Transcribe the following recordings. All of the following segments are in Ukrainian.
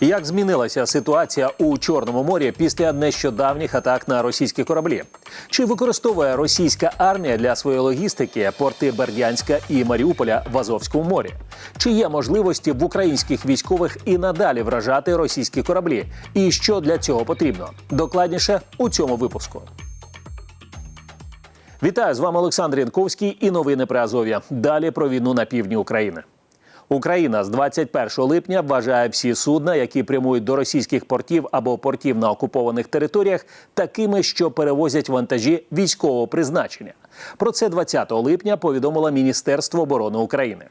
Як змінилася ситуація у Чорному морі після нещодавніх атак на російські кораблі? Чи використовує російська армія для своєї логістики порти Бердянська і Маріуполя в Азовському морі? Чи є можливості в українських військових і надалі вражати російські кораблі? І що для цього потрібно? Докладніше у цьому випуску. Вітаю з вами Олександр Янковський і новини при Азов'я. Далі про війну на півдні України. Україна з 21 липня вважає всі судна, які прямують до російських портів або портів на окупованих територіях, такими, що перевозять вантажі військового призначення. Про це 20 липня повідомило Міністерство оборони України.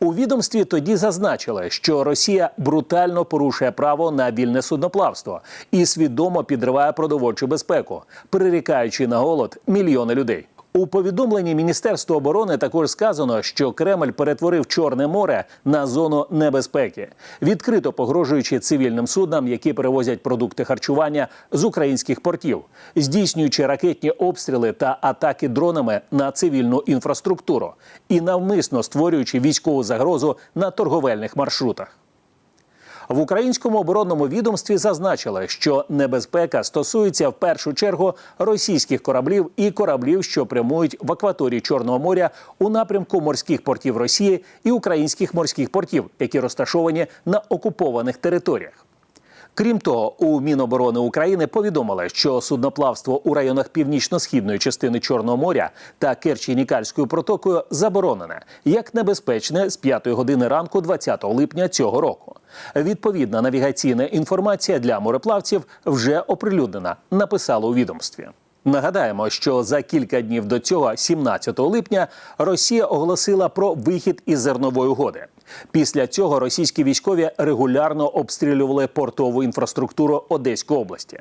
У відомстві тоді зазначили, що Росія брутально порушує право на вільне судноплавство і свідомо підриває продовольчу безпеку, прирікаючи на голод мільйони людей. У повідомленні Міністерства оборони також сказано, що Кремль перетворив Чорне море на зону небезпеки, відкрито погрожуючи цивільним суднам, які перевозять продукти харчування з українських портів, здійснюючи ракетні обстріли та атаки дронами на цивільну інфраструктуру і навмисно створюючи військову загрозу на торговельних маршрутах. В українському оборонному відомстві зазначили, що небезпека стосується в першу чергу російських кораблів і кораблів, що прямують в акваторії Чорного моря у напрямку морських портів Росії і українських морських портів, які розташовані на окупованих територіях. Крім того, у Міноборони України повідомили, що судноплавство у районах північно-східної частини Чорного моря та Керчі-Нікальською протокою заборонене як небезпечне з 5 години ранку 20 липня цього року. Відповідна навігаційна інформація для мореплавців вже оприлюднена, написали у відомстві. Нагадаємо, що за кілька днів до цього, 17 липня, Росія оголосила про вихід із зернової угоди. Після цього російські військові регулярно обстрілювали портову інфраструктуру Одеської області.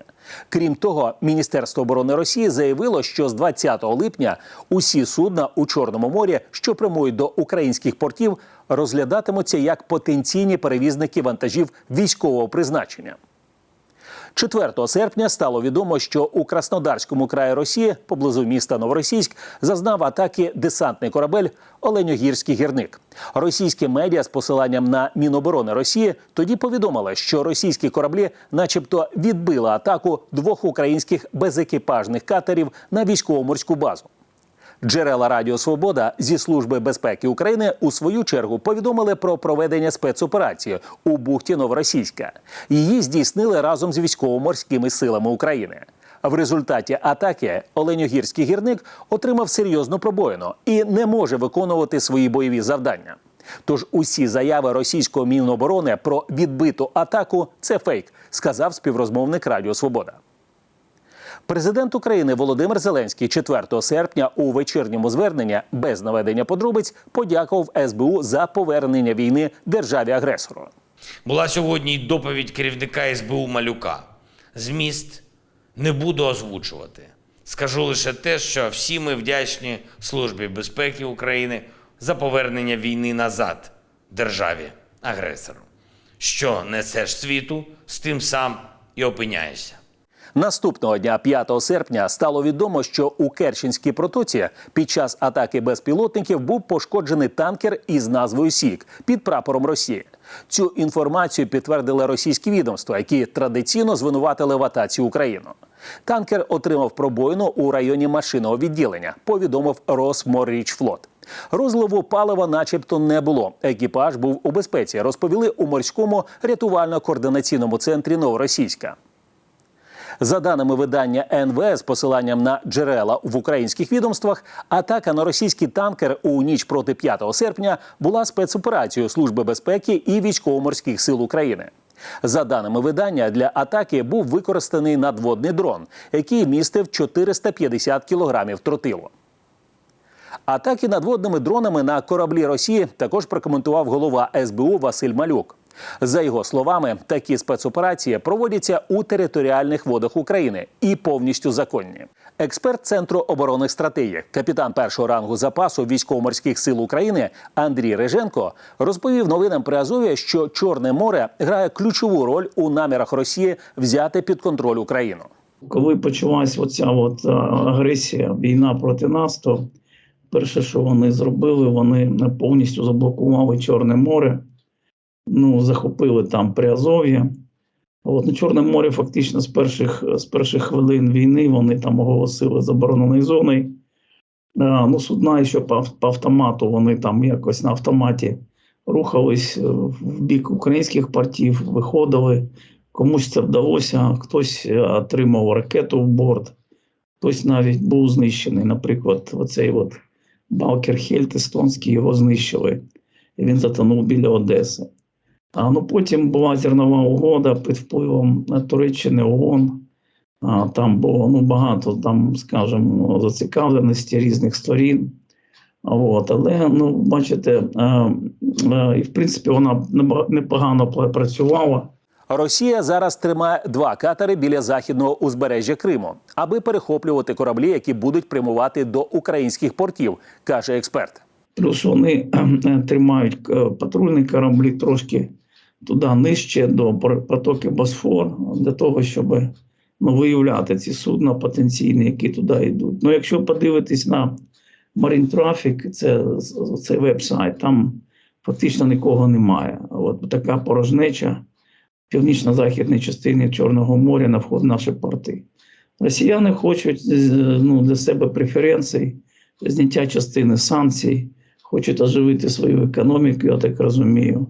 Крім того, Міністерство оборони Росії заявило, що з 20 липня усі судна у Чорному морі, що прямують до українських портів, розглядатимуться як потенційні перевізники вантажів військового призначення. 4 серпня стало відомо, що у Краснодарському краї Росії, поблизу міста Новоросійськ, зазнав атаки десантний корабель Оленьогірський гірник. Російські медіа з посиланням на Міноборони Росії тоді повідомили, що російські кораблі, начебто, відбили атаку двох українських безекіпажних катерів на військово-морську базу. Джерела Радіо Свобода зі служби безпеки України у свою чергу повідомили про проведення спецоперації у бухті Новоросійська. Її здійснили разом з військово-морськими силами України. В результаті атаки Оленьогірський гірник отримав серйозну пробоїну і не може виконувати свої бойові завдання. Тож усі заяви російського міноборони про відбиту атаку це фейк, сказав співрозмовник Радіо Свобода. Президент України Володимир Зеленський 4 серпня у вечірньому зверненні без наведення подробиць подякував СБУ за повернення війни державі агресору. Була сьогодні й доповідь керівника СБУ Малюка. Зміст не буду озвучувати. Скажу лише те, що всі ми вдячні Службі безпеки України за повернення війни назад державі агресору. Що несеш світу, з тим сам і опиняєшся. Наступного дня, 5 серпня, стало відомо, що у Керченській протоці під час атаки безпілотників був пошкоджений танкер із назвою Сік під прапором Росії. Цю інформацію підтвердили російські відомства, які традиційно звинуватили в атаці Україну. Танкер отримав пробоїну у районі машинного відділення, повідомив Росморрічфлот. Розливу палива, начебто, не було. Екіпаж був у безпеці, розповіли у морському рятувально-координаційному центрі Новоросійська. За даними видання НВ з посиланням на джерела в українських відомствах, атака на російський танкер у ніч проти 5 серпня була спецоперацією Служби безпеки і військово-морських сил України. За даними видання, для атаки був використаний надводний дрон, який містив 450 кілограмів тротилу. Атаки надводними дронами на кораблі Росії також прокоментував голова СБУ Василь Малюк. За його словами, такі спецоперації проводяться у територіальних водах України і повністю законні. Експерт Центру оборонних стратегій, капітан першого рангу запасу військово-морських сил України Андрій Реженко розповів новинам при Азові, що Чорне море грає ключову роль у намірах Росії взяти під контроль Україну. Коли почалась оця от агресія, війна проти нас, то перше, що вони зробили, вони повністю заблокували Чорне море. Ну, захопили там Приазов'я. От, ну, Чорне море фактично з перших, з перших хвилин війни вони там оголосили забороненою зоною. А, ну, судна ще по, по автомату, вони там якось на автоматі рухались е, в бік українських портів, виходили. Комусь це вдалося, хтось е, отримав ракету в борт, хтось навіть був знищений. Наприклад, оцей от Балкер Хельт естонський його знищили. І він затонув біля Одеси. А ну потім була зернова угода під впливом е, Туреччини ООН. А, там було ну, багато, там, скажімо, зацікавленості різних сторін. От, але ну, бачите, е, е, і в принципі вона непогано працювала. Росія зараз тримає два катери біля західного узбережжя Криму, аби перехоплювати кораблі, які будуть прямувати до українських портів, каже експерт. Плюс вони е, тримають е, патрульні кораблі трошки туди нижче до протоки Босфор, для того, щоб ну, виявляти ці судна потенційні, які туди йдуть. Ну, якщо подивитись на Marine Traffic, це цей веб-сайт, там фактично нікого немає. От така порожнеча в північно-західній частині Чорного моря на вход в наші порти. Росіяни хочуть е, ну, для себе преференцій, зняття частини санкцій, хочуть оживити свою економіку, я так розумію.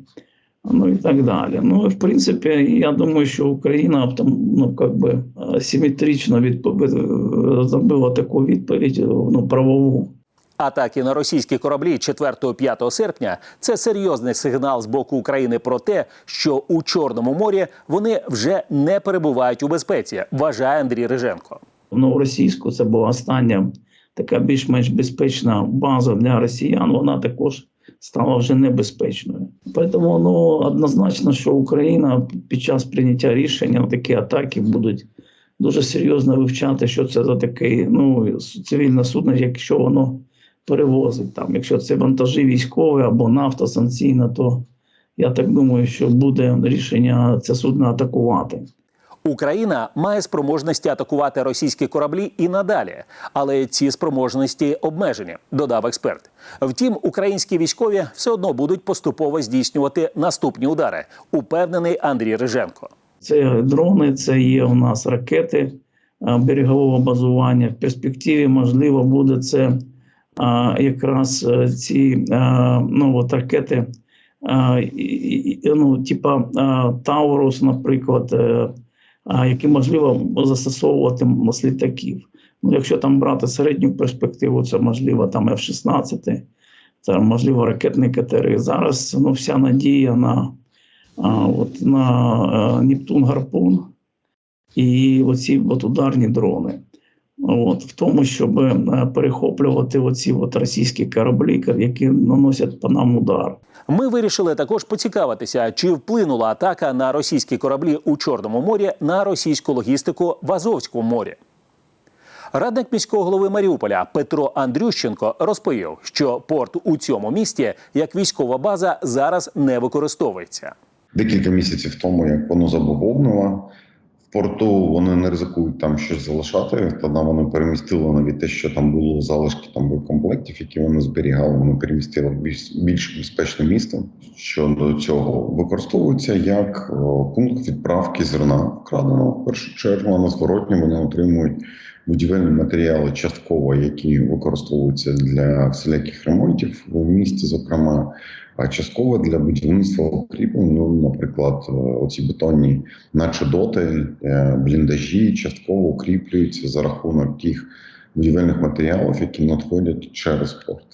Ну і так далі. Ну, в принципі, я думаю, що Україна ну, как би, е, симетрично відпов- зробила таку відповідь ну, правову. Атаки на російські кораблі 4-5 серпня це серйозний сигнал з боку України про те, що у Чорному морі вони вже не перебувають у безпеці, вважає Андрій Риженко. Новоросійську це була остання така більш-менш безпечна база для росіян. Вона також стала вже небезпечною. Тому ну, однозначно, що Україна під час прийняття рішення на такі атаки будуть дуже серйозно вивчати, що це за таке ну, цивільне судно, якщо воно перевозить там. Якщо це вантажі військові або нафта санкційна, то я так думаю, що буде рішення це судно атакувати. Україна має спроможності атакувати російські кораблі і надалі, але ці спроможності обмежені, додав експерт. Втім, українські військові все одно будуть поступово здійснювати наступні удари, упевнений Андрій Риженко. Це дрони, це є у нас ракети берегового базування. В перспективі, можливо, буде це а, якраз е, ці ну, от ракети, ну, типа Таурус, наприклад, е, які можливо застосовувати з літаків. Ну, якщо там брати середню перспективу, це можливо там F-16, це можливо ракетні катери. Зараз ну, вся надія на от на е, Нептун Гарпун і оці от ударні дрони. От, в тому, щоб е, перехоплювати оці от російські кораблі, які наносять по нам удар. Ми вирішили також поцікавитися, чи вплинула атака на російські кораблі у Чорному морі на російську логістику в Азовському морі. Радник міського голови Маріуполя Петро Андрющенко розповів, що порт у цьому місті як військова база зараз не використовується. декілька місяців тому, як воно забобовнило. Порту вони не ризикують там щось залишати. Тоді вони перемістили навіть те, що там було залишки там боєкомплектів, які вони зберігали. Вони перемістили в більш, більш безпечне місто, що до цього використовується як о, пункт відправки зерна вкраденого в першу чергу. А на зворотні вони отримують будівельні матеріали частково, які використовуються для всіляких ремонтів в місті, зокрема а частково для будівництва укріплень. Ну, наприклад, е, оці бетонні начедоти, е, бліндажі частково укріплюються за рахунок тих будівельних матеріалів, які надходять через порт.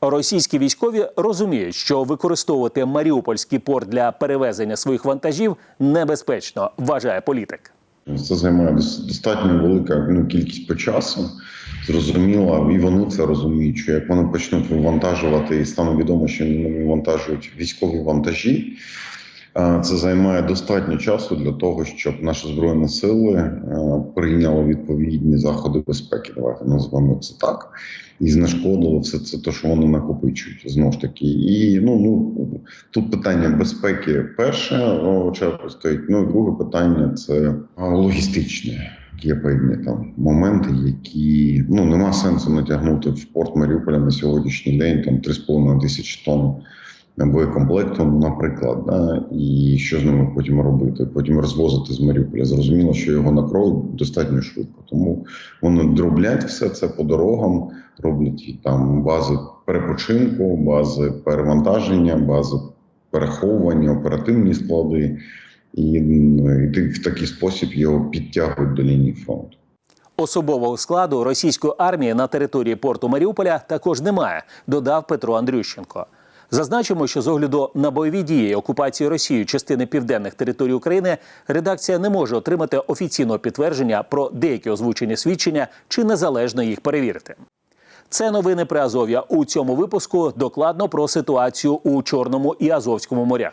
Російські військові розуміють, що використовувати Маріупольський порт для перевезення своїх вантажів небезпечно, вважає політик. Це займає достатньо велика ну, кількість по часу. Зрозуміло, і вони це розуміють, що як вони почнуть вивантажувати, і стане відомо, що вони вивантажують військові вантажі. Це займає достатньо часу для того, щоб наші збройні сили е, прийняли відповідні заходи безпеки. Давайте назвемо це так, і знешкодили все це, те, що вони накопичують знову ж таки. І ну ну тут питання безпеки перше чергу стоїть. Ну і друге питання це логістичне. Є певні там моменти, які ну нема сенсу натягнути в порт Маріуполя на сьогоднішній день там 3,5 тисячі тонн боєкомплекту, наприклад, да, і що з ними потім робити? Потім розвозити з Маріуполя. Зрозуміло, що його накроють достатньо швидко. Тому вони дроблять все це по дорогам, роблять там бази перепочинку, бази перевантаження, бази переховування, оперативні склади, і, ну, і в такий спосіб його підтягують до лінії фронту. Особового складу російської армії на території порту Маріуполя також немає, додав Петро Андрющенко. Зазначимо, що з огляду на бойові дії окупації Росією частини південних територій України редакція не може отримати офіційного підтвердження про деякі озвучені свідчення чи незалежно їх перевірити. Це новини при Азов'я. У цьому випуску докладно про ситуацію у Чорному і Азовському морях.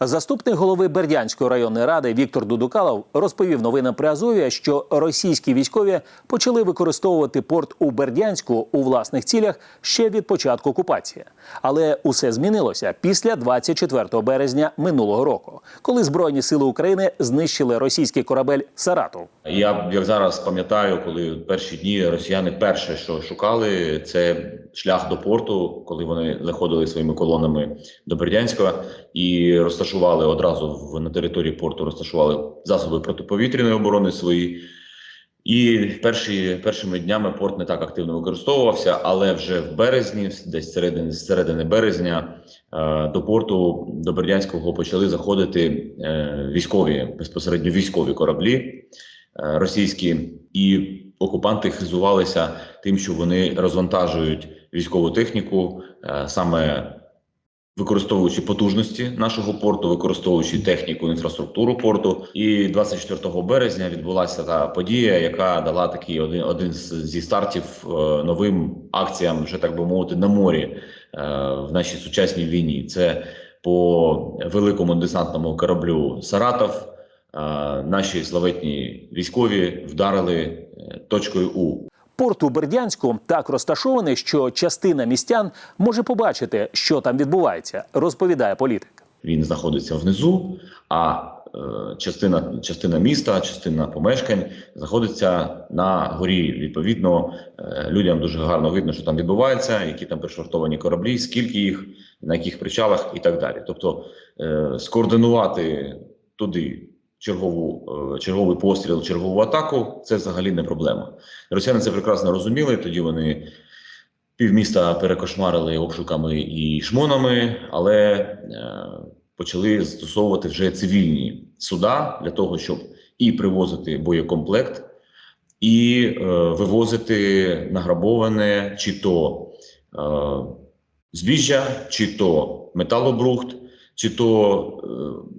Заступник голови Бердянської районної ради Віктор Дудукалов розповів новинам при Азов'я, що російські військові почали використовувати порт у Бердянську у власних цілях ще від початку окупації. Але усе змінилося після 24 березня минулого року, коли Збройні сили України знищили російський корабель Саратов. Я як зараз пам'ятаю, коли перші дні росіяни перше, що шукали, це шлях до порту, коли вони заходили своїми колонами до Бердянська і розташували одразу в на території порту, розташували засоби протиповітряної оборони свої. І перші першими днями порт не так активно використовувався, але вже в березні, десь середини середини березня, е, до порту до Бердянського почали заходити е, військові безпосередньо військові кораблі е, російські, і окупанти хизувалися тим, що вони розвантажують військову техніку саме використовуючи потужності нашого порту, використовуючи техніку, інфраструктуру порту. І 24 березня відбулася та подія, яка дала такий один, один зі стартів е, новим акціям, вже так би мовити, на морі е, в нашій сучасній війні. Це по великому десантному кораблю Саратов. е, Наші славетні військові вдарили точкою У. Порт у Бердянську так розташований, що частина містян може побачити, що там відбувається, розповідає політик. він знаходиться внизу, а е, частина, частина міста, частина помешкань знаходиться на горі. Відповідно, е, людям дуже гарно видно, що там відбувається, які там пришвартовані кораблі, скільки їх, на яких причалах і так далі. Тобто е, скоординувати туди. Чергову е, черговий постріл, чергову атаку це взагалі не проблема. Росіяни це прекрасно розуміли. Тоді вони півміста перекошмарили обшуками і шмонами, але е, почали застосовувати вже цивільні суда для того, щоб і привозити боєкомплект, і е, вивозити награбоване чи то збіжжя, чи то металобрухт, чи то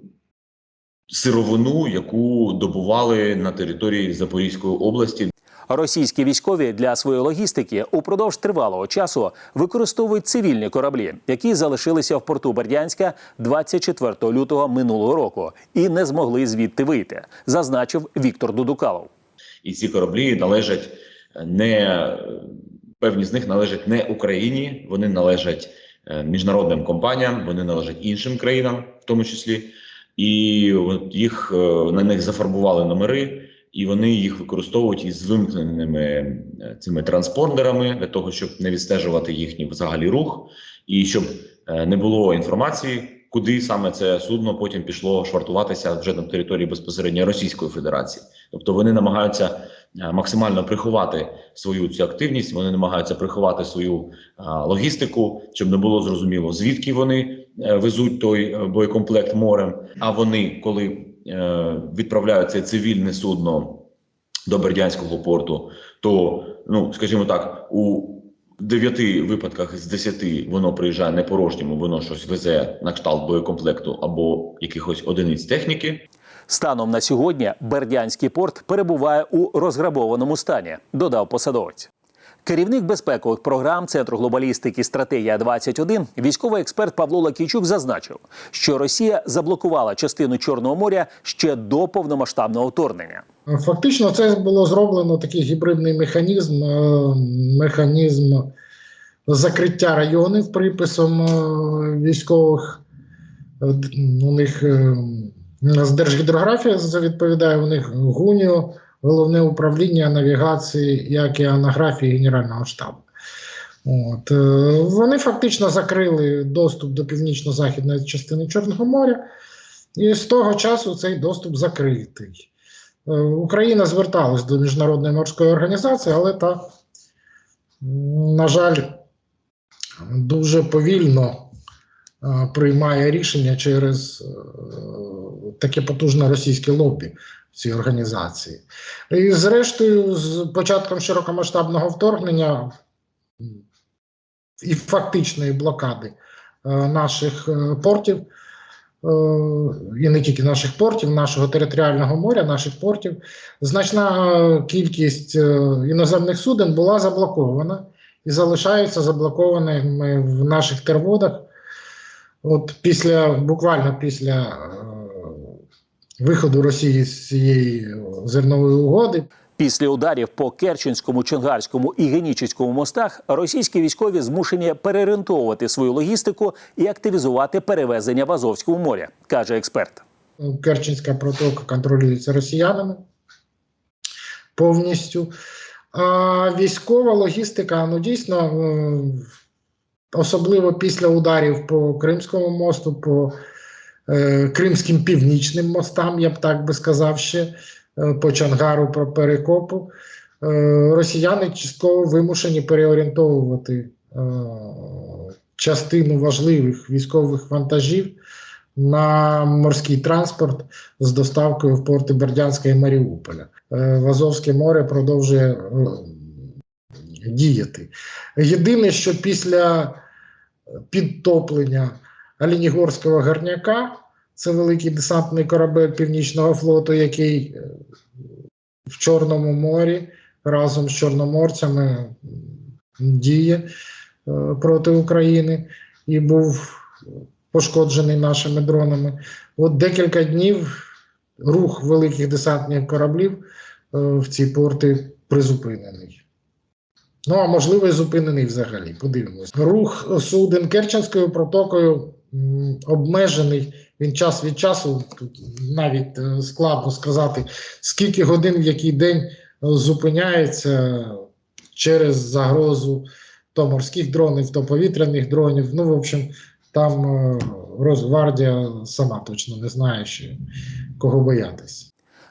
сировину, яку добували на території Запорізької області. Російські військові для своєї логістики упродовж тривалого часу використовують цивільні кораблі, які залишилися в порту Бердянська 24 лютого минулого року і не змогли звідти вийти, зазначив Віктор Дудукалов. і ці кораблі належать не певні з них належать не Україні, вони належать е, міжнародним компаніям, вони належать іншим країнам, в тому числі, і їх е, на них зафарбували номери, і вони їх використовують із вимкненими е, цими транспондерами для того, щоб не відстежувати їхній взагалі рух, і щоб е, не було інформації. Куди саме це судно потім пішло швартуватися вже на території безпосередньо Російської Федерації, тобто вони намагаються максимально приховати свою цю активність. Вони намагаються приховати свою логістику, щоб не було зрозуміло, звідки вони е, везуть той е, боєкомплект морем. А вони, коли е, відправляють це цивільне судно до Бердянського порту, то ну скажімо так, у дев'яти випадках з десяти воно приїжджає не порожньому, воно щось везе на кшталт боєкомплекту або якихось одиниць техніки. Станом на сьогодні Бердянський порт перебуває у розграбованому стані, додав посадовець. Керівник безпекових програм Центру глобалістики Стратегія 21 військовий експерт Павло Лакійчук зазначив, що Росія заблокувала частину Чорного моря ще до повномасштабного вторгнення. Фактично, це було зроблено такий гібридний механізм, е, механізм закриття районів приписом е, військових. У них е, з Держгідрографія відповідає, у них ГУНІО, головне управління навігації і океанографії Генерального штабу. От. е, Вони фактично закрили доступ до північно-західної частини Чорного моря, і з того часу цей доступ закритий. Е, Україна зверталась до міжнародної морської організації, але та, на жаль, дуже повільно приймає рішення через е, таке потужне російське лобі в цій організації. І зрештою, з початком широкомасштабного вторгнення і фактичної блокади е, наших е, портів. Е, і не тільки наших портів, нашого територіального моря, наших портів, значна е, кількість е, іноземних суден була заблокована і залишаються заблокованими в наших терводах. От після буквально після е, виходу Росії з цієї зернової угоди. Після ударів по Керченському, Чонгарському і Генічеському мостах російські військові змушені переорієнтовувати свою логістику і активізувати перевезення в Азовському морі, каже експерт. Керченська протока контролюється росіянами повністю. А військова логістика, ну дійсно, е, особливо після ударів по Кримському мосту, по е, Кримським північним мостам, я б так би сказав ще, е, по Чангару, по Перекопу, е, росіяни частково вимушені переорієнтовувати е, частину важливих військових вантажів на морський транспорт з доставкою в порти Бердянська і Маріуполя. Е, В Азовське море продовжує е, діяти. Єдине, що після підтоплення Алінігорського гарняка, це великий десантний корабель Північного флоту, який е, в Чорному морі разом з чорноморцями діє е, проти України і був пошкоджений нашими дронами. От декілька днів рух великих десантних кораблів е, в ці порти призупинений. Ну, а можливо, і зупинений взагалі. Подивимось. Рух суден Керченською протокою обмежений. Він час від часу, навіть е, складно сказати, скільки годин в який день е, зупиняється через загрозу то морських дронів, то повітряних дронів. Ну, в общем, там е, Росгвардія сама точно не знає, ще кого боятися.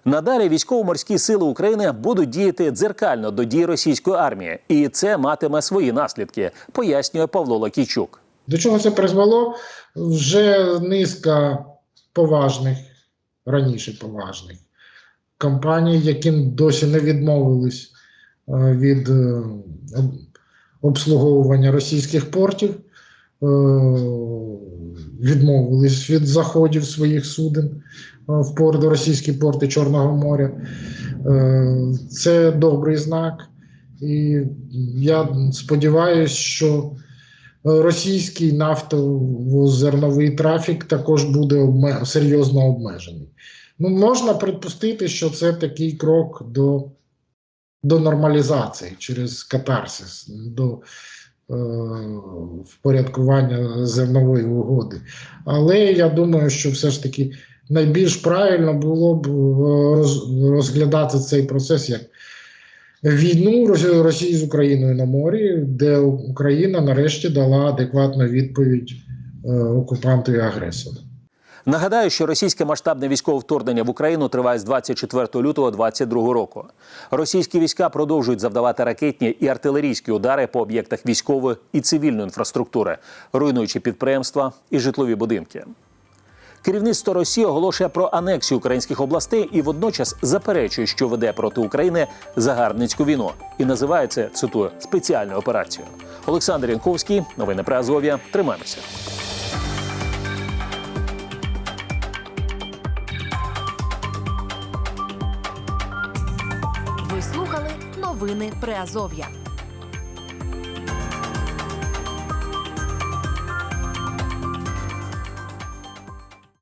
Надалі військово-морські сили України будуть діяти дзеркально до дій російської армії, і це матиме свої наслідки, пояснює Павло Лакійчук. До чого це призвело? Вже низка поважних, раніше поважних компаній, яким досі не відмовились е, від е, обслуговування російських портів, е, відмовились від заходів своїх суден в порт, російські порти Чорного моря. Е, Це добрий знак. І я сподіваюся, що російський нафтово-зерновий трафік також буде обме- серйозно обмежений. Ну, можна припустити, що це такий крок до, до нормалізації через катарсис, до е, впорядкування зернової угоди. Але я думаю, що все ж таки найбільш правильно було б е, розглядати цей процес як війну Росі- Росії з Україною на морі, де Україна нарешті дала адекватну відповідь е, окупанту і агресору. Нагадаю, що російське масштабне військове вторгнення в Україну триває з 24 лютого 2022 року. Російські війська продовжують завдавати ракетні і артилерійські удари по об'єктах військової і цивільної інфраструктури, руйнуючи підприємства і житлові будинки. Керівництво Росії оголошує про анексію українських областей і водночас заперечує, що веде проти України загарбницьку війну, і називає це цитую спеціальною операцією. Олександр Янковський, новини про Азов'я. Тримаємося. Ви слухали новини Приазов'я.